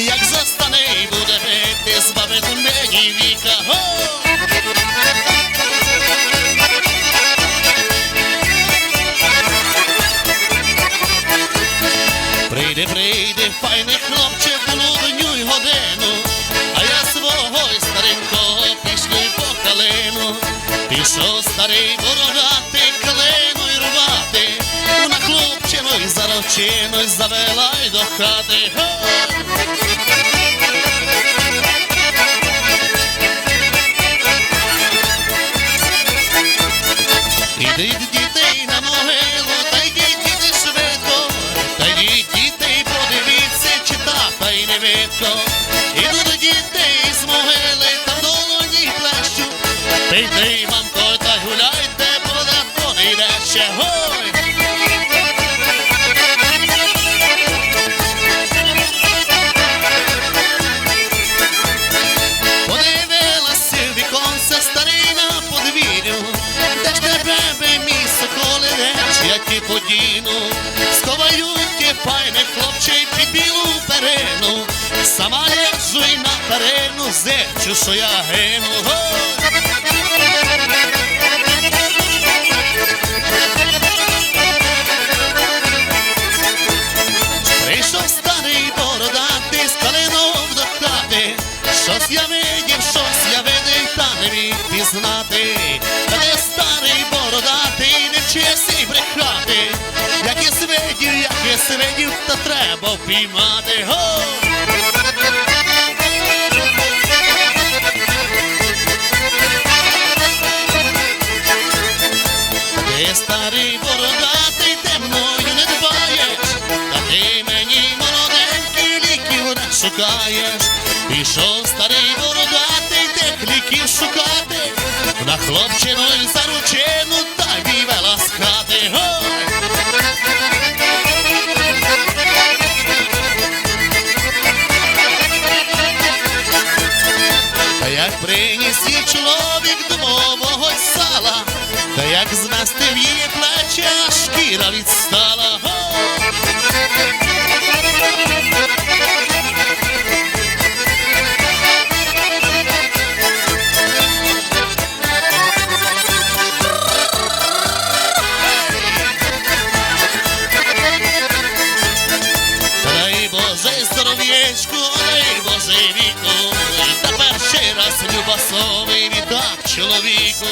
як застане й буде пити, збавити мені віка. Го! Прийде, прийде, файний хлопче в полудню й годину, а я свого й старенького пішлю по калину. Пішов старий бородатий калину й рвати, на хлопчину й зарочину й завела й до хати. Й не видко. Дітей з могили, та долоні плещу. Пийте, мамко, та гуляйте, податко не йде ще. Гой! Подивилася віконце старий на подвір'ю, де тебе би мій соколи реч, як і подіну, сховають ті файне хлопче під білу перину, сама лежу й на перину, зечу, що я гину. Прийшов старий бородатий з хати. Щось я видів, щось я видив, та не міг пізнати. Я та треба впіймати. Го! Старий бородатий, ти мною не дбаєш, та ти мені молоденький ліків не шукаєш. Пішов старий бородатий, тих ліків шукати, на хлопчину й заручину та вівела як приніс їй чоловік домового сала, та як зместив її плече, шкіра відстала. Дай Боже віку, та перший раз любасовий віддав чоловіку.